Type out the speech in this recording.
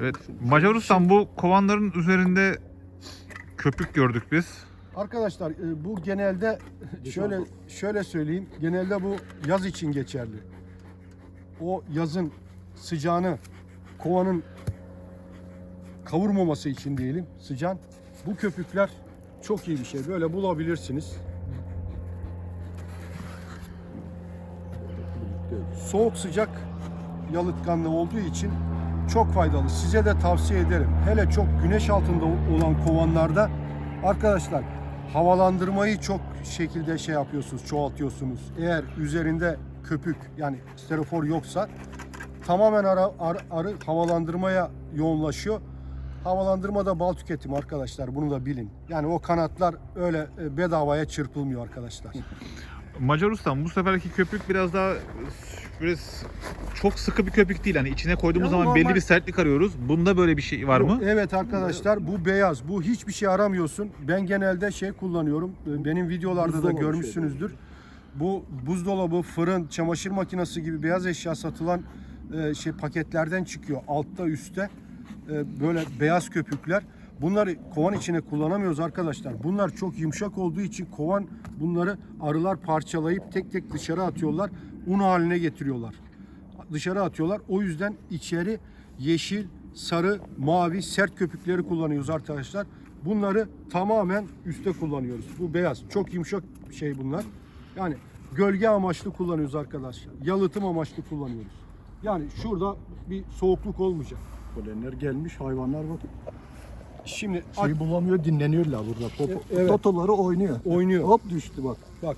Evet. Macaristan bu kovanların üzerinde köpük gördük biz. Arkadaşlar e, bu genelde şöyle şöyle söyleyeyim. Genelde bu yaz için geçerli. O yazın sıcağını kovanın kavurmaması için diyelim sıcağın. Bu köpükler çok iyi bir şey. Böyle bulabilirsiniz. Soğuk sıcak yalıtkanlı olduğu için çok faydalı. Size de tavsiye ederim. Hele çok güneş altında olan kovanlarda arkadaşlar havalandırmayı çok şekilde şey yapıyorsunuz, çoğaltıyorsunuz. Eğer üzerinde köpük yani sterofor yoksa tamamen ara, arı, arı havalandırmaya yoğunlaşıyor. Havalandırma da bal tüketimi arkadaşlar bunu da bilin. Yani o kanatlar öyle e, bedavaya çırpılmıyor arkadaşlar. Macaristan bu seferki köpük biraz daha biraz çok sıkı bir köpük değil. Hani içine koyduğumuz Ya zaman normal- belli bir sertlik arıyoruz. Bunda böyle bir şey var mı? Yok, Evet arkadaşlar bu beyaz. Bu hiçbir şey aramıyorsun. Ben genelde şey kullanıyorum. Benim videolarda da Buzdolabı şey görmüşsünüzdür. Bu buzdolabı, fırın, çamaşır makinesi gibi beyaz eşya satılan e, şey paketlerden çıkıyor. Altta üstte e, böyle beyaz köpükler. Bunları kovan içine kullanamıyoruz arkadaşlar. Bunlar çok yumuşak olduğu için kovan bunları arılar parçalayıp tek tek dışarı atıyorlar. Un haline getiriyorlar dışarı atıyorlar. O yüzden içeri yeşil, sarı, mavi sert köpükleri kullanıyoruz arkadaşlar. Bunları tamamen üste kullanıyoruz. Bu beyaz. Çok yumuşak şey bunlar. Yani gölge amaçlı kullanıyoruz arkadaşlar. Yalıtım amaçlı kullanıyoruz. Yani şurada bir soğukluk olmayacak. Polenler gelmiş hayvanlar bak. Şimdi Şey bulamıyor dinleniyorlar burada. Popo, Evet. Totoları oynuyor. oynuyor. Hop düştü bak. Bak